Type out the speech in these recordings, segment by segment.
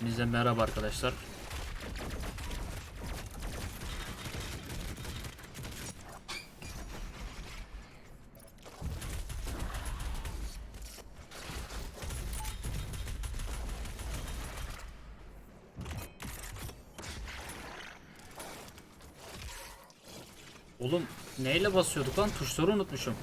Hepinize merhaba arkadaşlar. Oğlum neyle basıyorduk lan? Tuşları unutmuşum.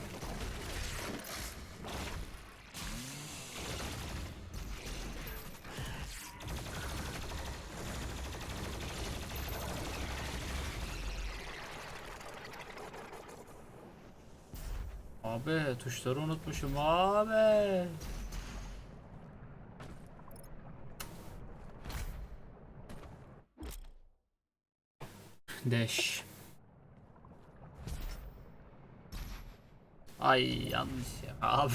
Abi tuşları unutmuşum abi. Dash. Ay yanlış ya abi.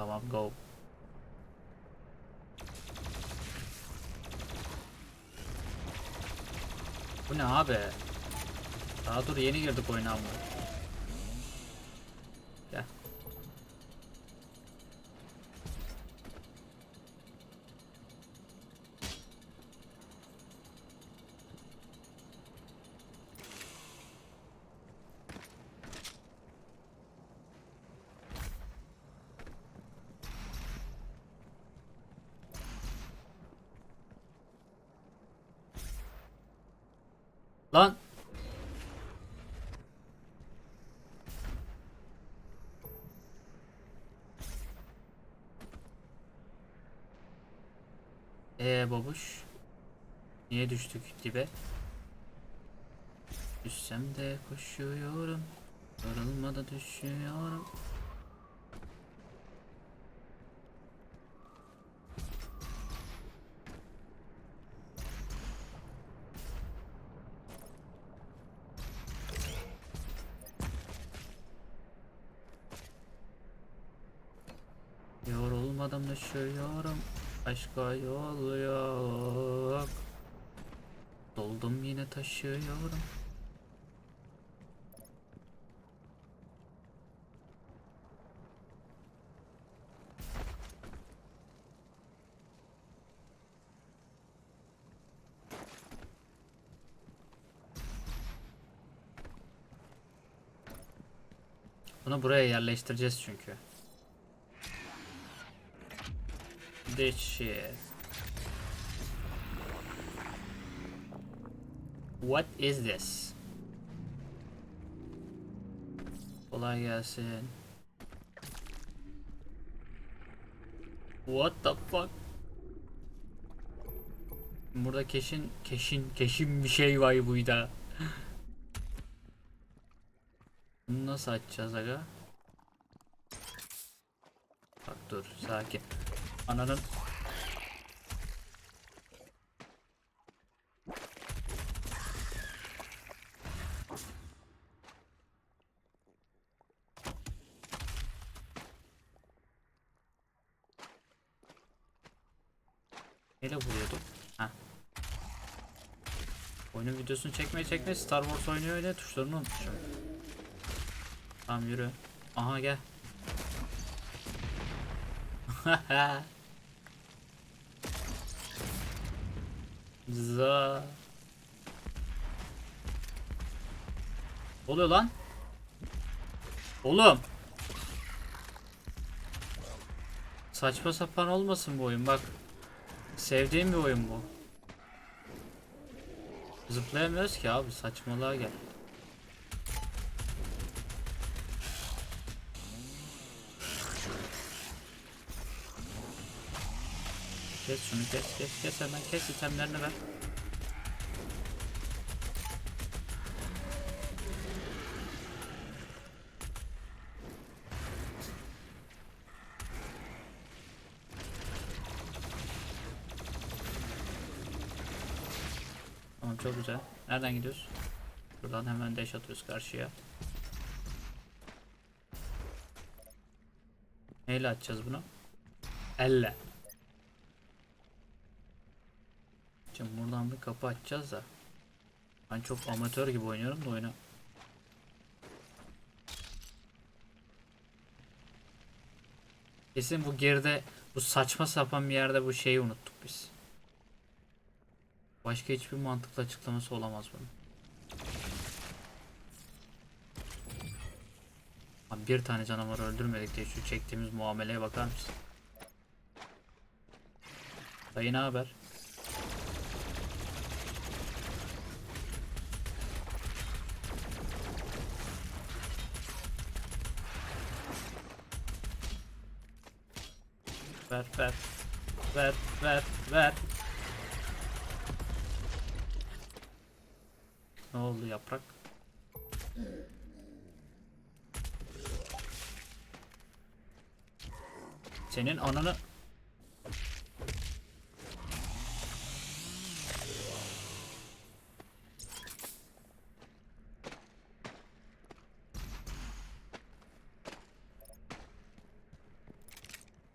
Tamam go. Bu ne abi? Daha dur yeni girdik oyuna ama. Gel. Lan. Ee babuş. Niye düştük dibe? Düşsem de koşuyorum. Yorulmadan düşüyorum. Yorulmadan düşüyorum. Aşka yol yok. Doldum yine taşıyorum. Bunu buraya yerleştireceğiz çünkü. This shit. What is this? Kolay gelsin. What the fuck? Burada keşin keşin keşin bir şey var buyda. Bunu nasıl açacağız aga? Bak dur sakin. Ananın Neyle vuruyordum? Ha. Oyunun videosunu çekmeye çekmeye Star Wars oynuyor öyle tuşlarını unutmuşum. Tamam yürü. Aha gel. Za. Oluyor lan. Oğlum. Saçma sapan olmasın bu oyun bak. Sevdiğim bir oyun bu. Zıplayamıyoruz ki abi saçmalığa gel. Şunu kes kes kes hemen kes itemlerini ver. Tamam çok güzel. Nereden gidiyoruz? Buradan hemen dash atıyoruz karşıya. Neyle atacağız bunu? Elle. Şimdi buradan bir kapı açacağız da. Ben çok amatör gibi oynuyorum da oyunu. Kesin bu geride bu saçma sapan bir yerde bu şeyi unuttuk biz. Başka hiçbir mantıklı açıklaması olamaz bunun. Abi bir tane canavarı öldürmedik diye şu çektiğimiz muameleye bakar mısın? Dayı ne haber? Ver ver. Ver ver ver. Ne oldu yaprak? Senin ananı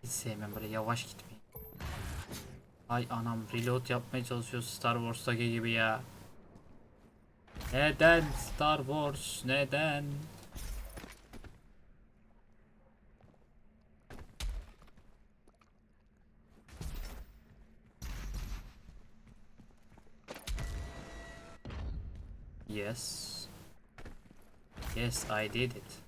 Hiç sevmem böyle yavaş gitmeyi. Ay anam reload yapmaya çalışıyor Star Wars'taki gibi ya. Neden Star Wars neden? Yes. Yes, I did it.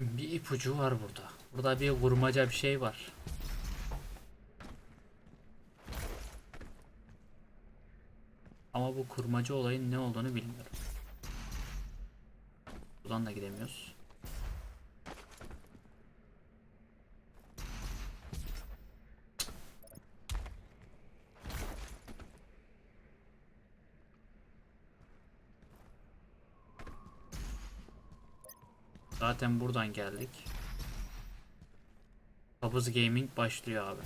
Bir ipucu var burada. Burada bir vurmaca bir şey var. Ama bu kurmaca olayın ne olduğunu bilmiyorum. Buradan da gidemiyoruz. Zaten buradan geldik. Kabız Gaming başlıyor abi.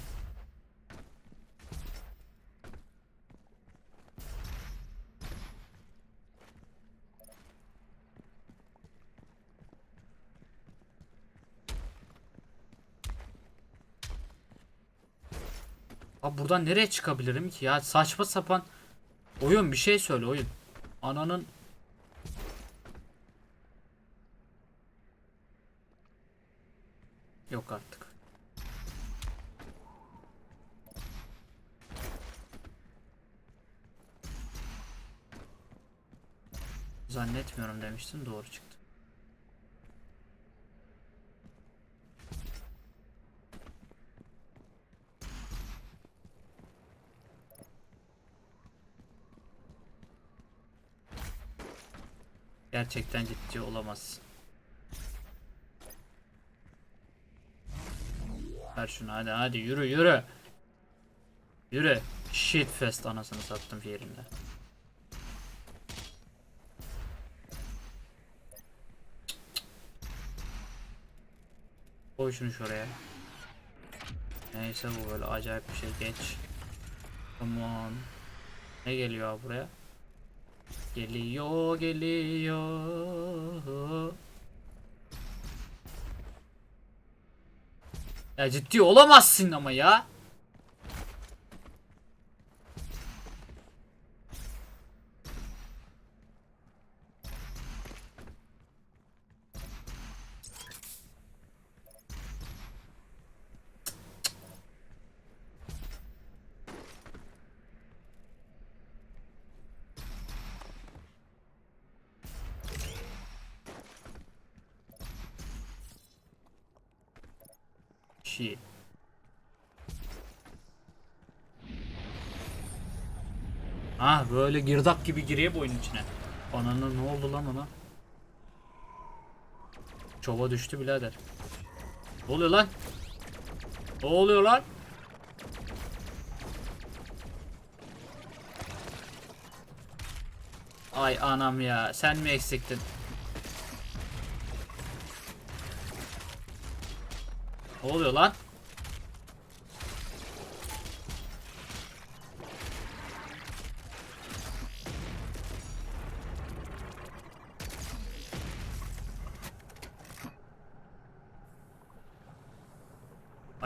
Abi buradan nereye çıkabilirim ki ya saçma sapan oyun bir şey söyle oyun. Ananın Yok artık. Demiştin doğru çıktı. Gerçekten ciddi olamazsın. Ver şunu hadi hadi yürü yürü. Yürü. Shitfest anasını sattım yerinde. Koy şunu şuraya. Neyse bu böyle acayip bir şey geç. Come on. Ne geliyor buraya? Geliyor geliyor. Ya ciddi olamazsın ama ya. Shit. Ha böyle girdap gibi giriyor bu oyunun içine. Ananı ne oldu lan ona? Çova düştü birader. Ne oluyor lan? Ne oluyor lan? Ay anam ya sen mi eksiktin? Ne oluyor lan?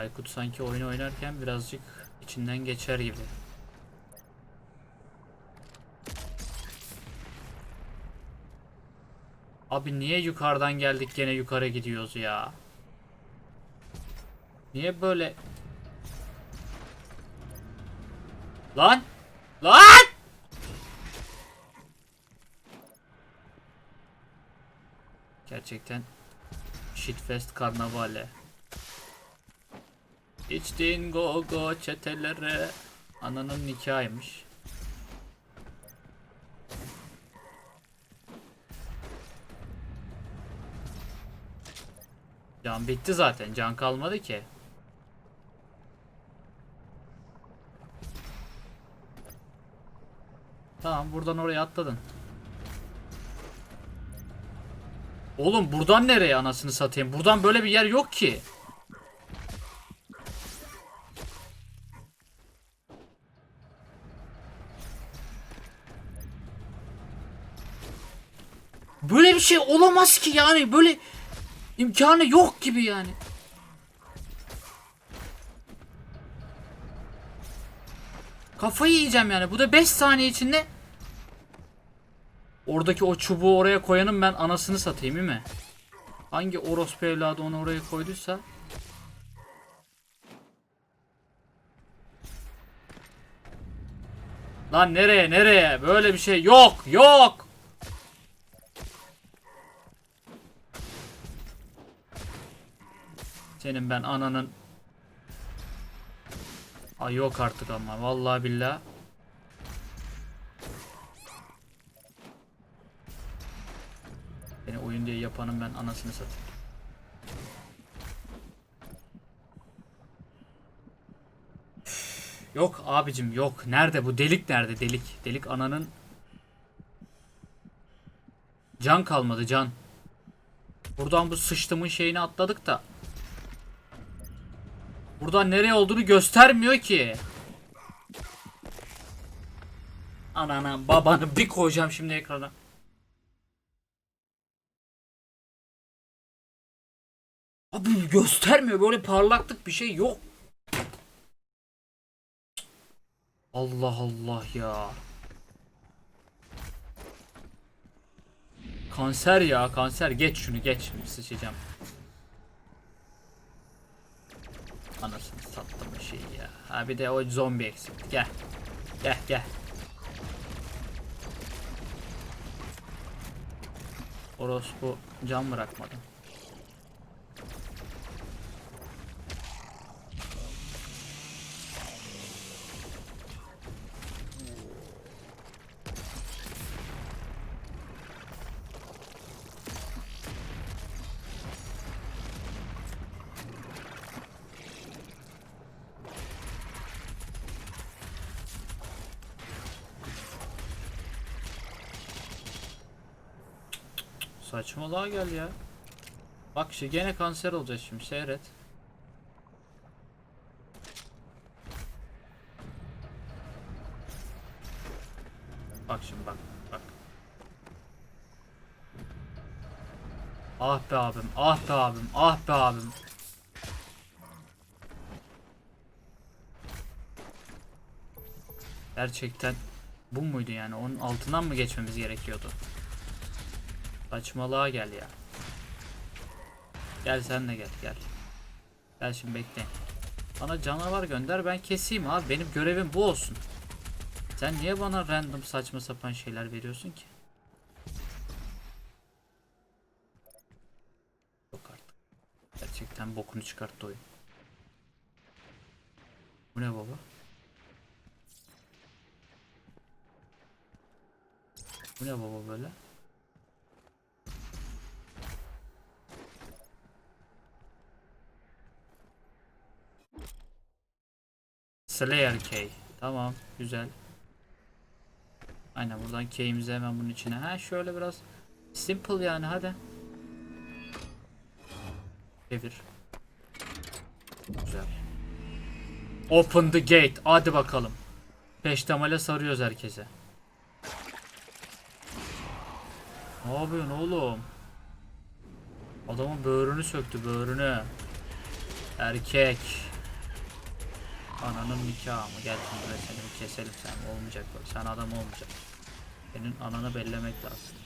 Aykut sanki oyun oynarken birazcık içinden geçer gibi. Abi niye yukarıdan geldik gene yukarı gidiyoruz ya? Niye böyle? Lan! Lan! Gerçekten Shitfest karnavale. İçtin go go çetelere. Ananın nikahıymış. Can bitti zaten. Can kalmadı ki. Tamam buradan oraya atladın. Oğlum buradan nereye anasını satayım? Buradan böyle bir yer yok ki. Böyle bir şey olamaz ki yani. Böyle imkanı yok gibi yani. Kafayı yiyeceğim yani. Bu da 5 saniye içinde Oradaki o çubuğu oraya koyanın ben anasını satayım değil mi? Hangi orospu evladı onu oraya koyduysa Lan nereye nereye? Böyle bir şey yok yok. Senin ben ananın Ay yok artık ama vallahi billahi Beni oyun diye yapanın ben anasını satayım. Yok abicim yok. Nerede bu delik nerede delik? Delik ananın Can kalmadı can. Buradan bu sıçtımın şeyini atladık da. Buradan nereye olduğunu göstermiyor ki. Ananı babanı bir koyacağım şimdi ekrana. Abi göstermiyor böyle parlaklık bir şey yok. Allah Allah ya. Kanser ya kanser geç şunu geç sıçacağım. Anasını sattım şey ya. Ha bir de o zombi eksikti gel. Gel gel. Orospu can bırakmadı. Saçmalığa gel ya. Bak işte gene kanser olacağız şimdi seyret. Bak şimdi bak bak. Ah be abim, ah be abim, ah be abim. Gerçekten bu muydu yani? Onun altından mı geçmemiz gerekiyordu? Saçmalığa gel ya. Gel sen de gel gel. Gel şimdi bekle. Bana canavar gönder ben keseyim abi. Benim görevim bu olsun. Sen niye bana random saçma sapan şeyler veriyorsun ki? Yok artık. Gerçekten bokunu çıkarttı oyun. Bu ne baba? Bu ne baba böyle? Slayer K. Tamam, güzel. Aynen buradan K'imizi hemen bunun içine. Ha şöyle biraz simple yani hadi. Çevir. Güzel. Open the gate. Hadi bakalım. Peştemale sarıyoruz herkese. Ne yapıyorsun oğlum? Adamın böğrünü söktü böğrünü. Erkek. Ananın nikahı mı? Gel şimdi buraya seni keselim sen. Olmayacak böyle. Sen adam olmayacak. Senin ananı bellemek lazım.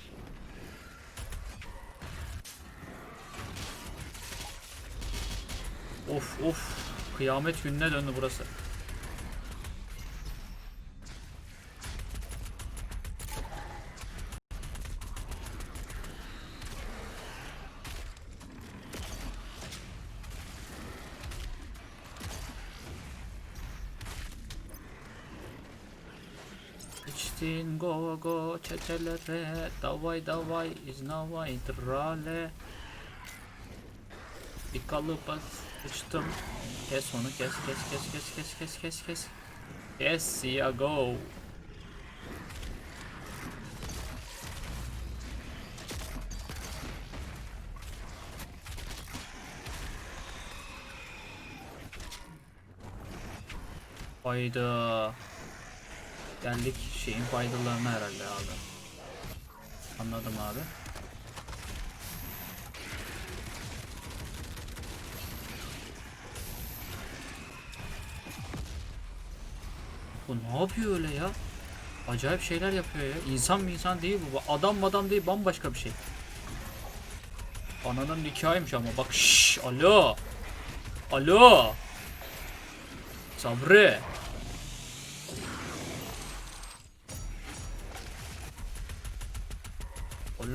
Of of. Kıyamet gününe döndü burası. Go çetelere davay davay iznavay drale Bir kalıba sıçtım. Kes onu kes kes kes kes kes kes kes kes. Kes ya go. Hayda Geldik şeyin faydalarına herhalde abi. Anladım abi. Bu ne yapıyor öyle ya? Acayip şeyler yapıyor ya. İnsan mı insan değil bu. Adam adam değil bambaşka bir şey. Ananın nikahıymış ama bak şşş alo. Alo. Sabri.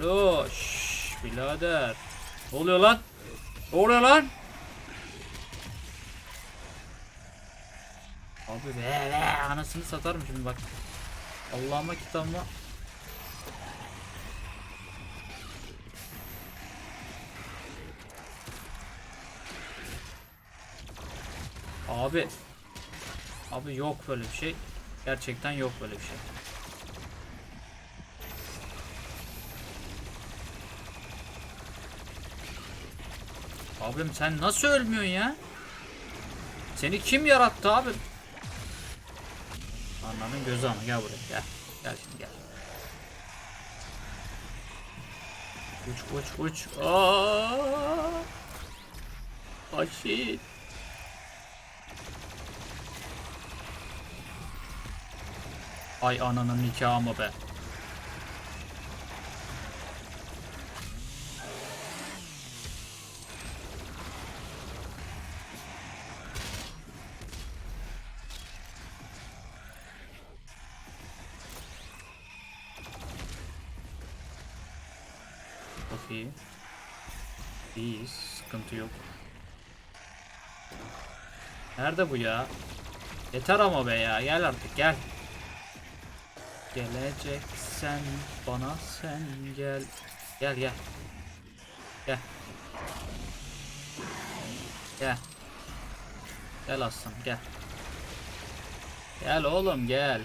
Alo, şşş, birader. Ne oluyor lan? Ne oluyor lan? Abi be be anasını satarım şimdi bak. Allah'ıma kitabıma. Abi. Abi yok böyle bir şey. Gerçekten yok böyle bir şey. Abim sen nasıl ölmüyorsun ya? Seni kim yarattı abi? Ananın gözü ama gel buraya gel. Gel şimdi gel. Uç uç uç. Aa! Aşil. Ay ananın nikahı mı be? Sıkıntı yok. Nerede bu ya? Yeter ama be ya. Gel artık gel. Geleceksen bana sen gel. Gel gel. Gel. Gel. Gel aslan gel. Gel oğlum gel.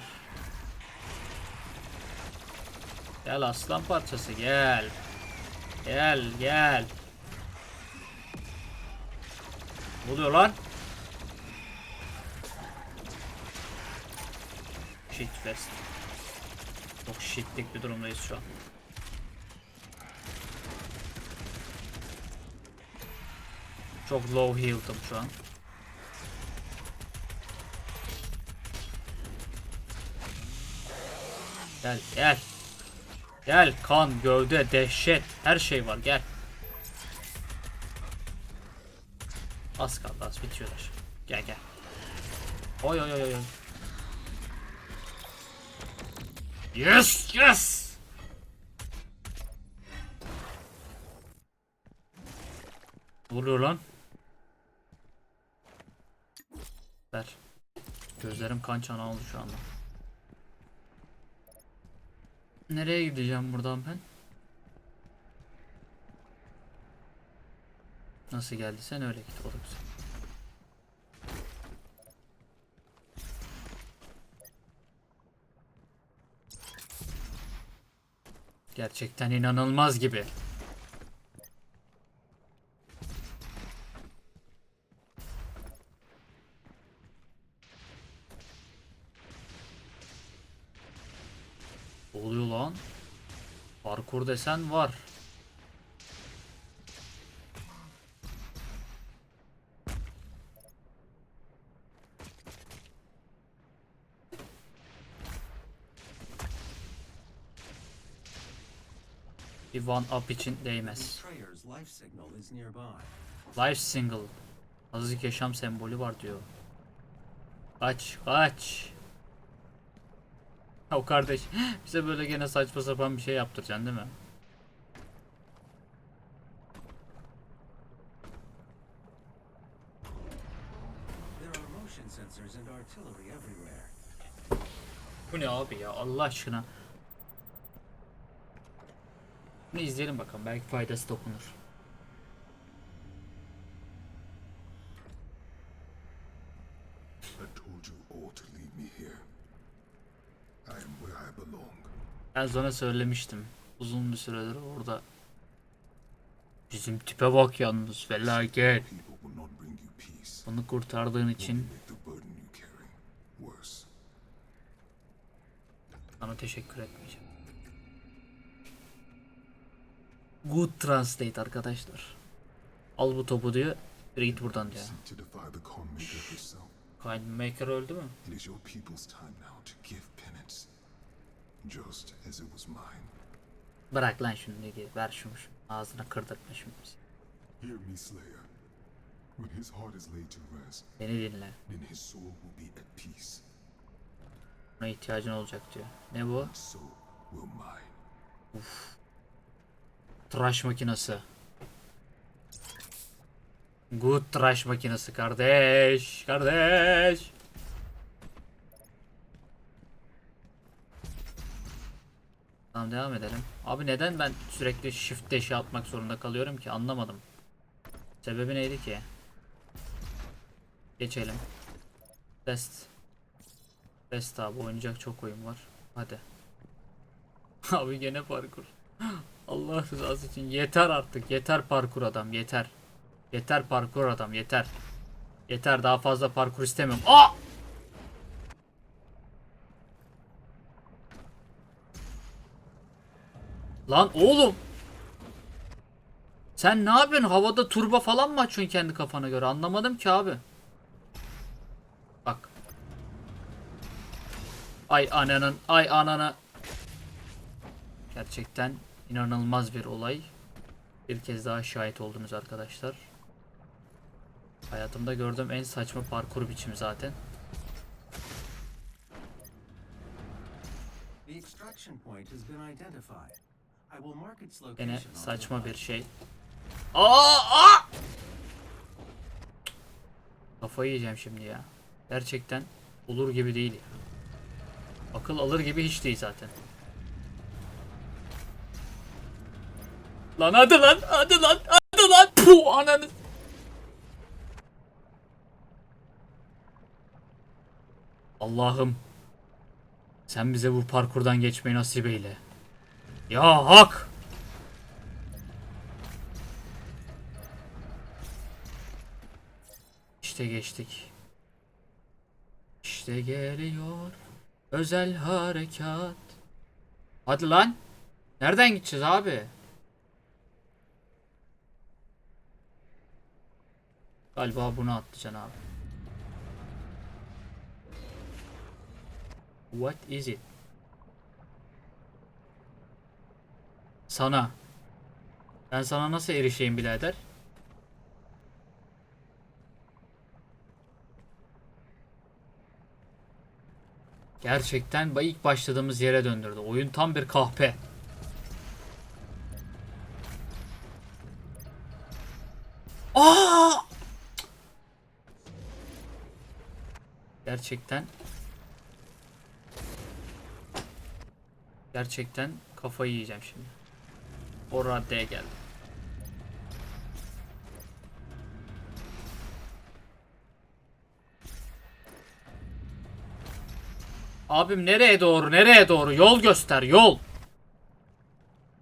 Gel aslan parçası gel. Gel gel. Ne oluyor lan? Shit fest. Çok shitlik bir durumdayız şu an. Çok low health'ım şu an. Gel gel. Gel kan, gövde, dehşet her şey var gel. Bitiyorlar. Gel gel. Oy oy oy oy. Yes yes. Ne oluyor lan? Ver. Gözlerim kan çanağı oldu şu anda. Nereye gideceğim buradan ben? Nasıl geldiysen öyle git. O da Gerçekten inanılmaz gibi. Oluyor lan. Parkur desen var. Bir one up için değmez. Life single. Azıcık yaşam sembolü var diyor. Kaç kaç. O kardeş bize böyle gene saçma sapan bir şey yaptıracaksın değil mi? Bu ne abi ya Allah aşkına. Bunu izleyelim bakalım belki faydası dokunur. Ben sana söylemiştim. Uzun bir süredir orada. Bizim tipe bak yalnız felaket. Bunu kurtardığın için sana teşekkür etmeyeceğim. Good translate arkadaşlar. Al bu topu diyor. Read buradan diyor. Kindmaker öldü mü? Bırak lan şunu diye. Ver şunu şunu. Ağzına kırdırtma şunu. Beni dinle. Buna ihtiyacın olacak diyor. Ne bu? mine. Tıraş makinesi. Good tıraş makinesi kardeş. Kardeş. Tamam devam edelim. Abi neden ben sürekli shift dash'i atmak zorunda kalıyorum ki anlamadım. Sebebi neydi ki? Geçelim. Best. Best abi oynayacak çok oyun var. Hadi. abi gene parkur. Allah rızası için yeter artık. Yeter parkur adam yeter. Yeter parkur adam yeter. Yeter daha fazla parkur istemiyorum. Aa! Lan oğlum. Sen ne yapıyorsun? Havada turba falan mı açıyorsun kendi kafana göre? Anlamadım ki abi. Bak. Ay ananın, ay anana. Gerçekten inanılmaz bir olay. Bir kez daha şahit oldunuz arkadaşlar. Hayatımda gördüğüm en saçma parkur biçimi zaten. The saçma bir şey. Aa, aa! Kafayı yiyeceğim şimdi ya. Gerçekten olur gibi değil ya. Akıl alır gibi hiç değil zaten. Lan hadi lan hadi lan hadi lan Puh ananı. Allah'ım sen bize bu parkurdan geçmeyi nasip eyle. Ya hak! İşte geçtik. İşte geliyor özel harekat. Hadi lan. Nereden gideceğiz abi? Galiba bunu atlayacaksın abi. What is it? Sana. Ben sana nasıl erişeyim birader? Gerçekten ilk başladığımız yere döndürdü. Oyun tam bir kahpe. Aa! Gerçekten Gerçekten kafayı yiyeceğim şimdi. O raddeye geldim. Abim nereye doğru nereye doğru yol göster yol.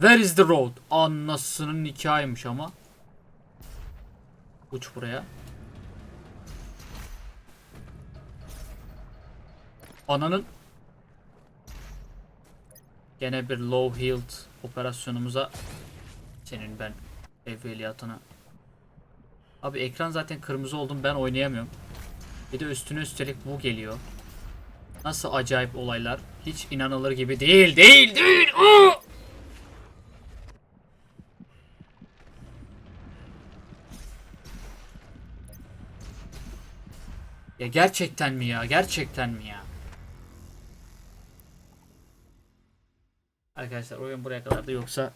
Where is the road? Anasının nikahıymış ama. Uç buraya. Ananın Gene bir low healed operasyonumuza senin ben evveliyatına. Abi ekran zaten kırmızı oldum ben oynayamıyorum. Bir de üstüne üstelik bu geliyor. Nasıl acayip olaylar. Hiç inanılır gibi değil değil değil. Aa! Ya gerçekten mi ya? Gerçekten mi ya? Arkadaşlar oyun buraya kadar da yoksa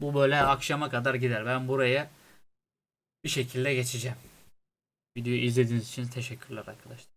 bu böyle akşama kadar gider. Ben buraya bir şekilde geçeceğim. Videoyu izlediğiniz için teşekkürler arkadaşlar.